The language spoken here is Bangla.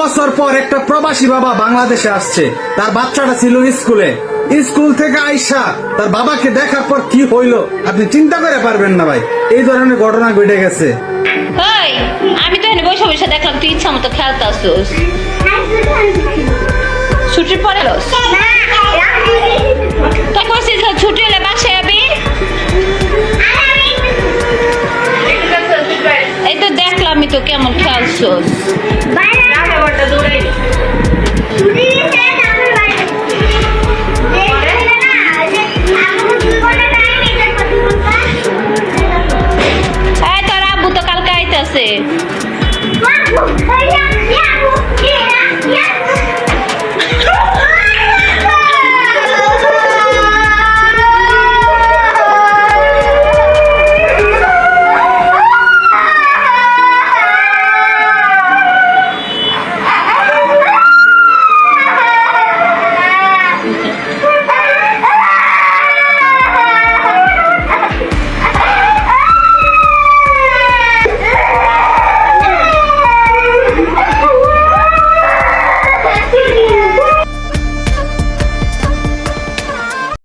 বছর পর একটা প্রবাসী বাবা বাংলাদেশে আসছে। তার বাচ্চাটা ছিল স্কুলে। স্কুল থেকে আইসা তার বাবাকে দেখার পর কি হইল? আপনি চিন্তা করে পারবেন না ভাই। এই ধরনের ঘটনা ঘটে গেছে। আমি তো এনে বসে বসে দেখলাম তুই ইচ্ছা মতো খেলতে আসছিস। ছুটির পরে তাই কইছিস ছুটি হলে বাসায় যাবি এই তো দেখলাম আমি তো কেমন খেলছিস। বাইরে আছে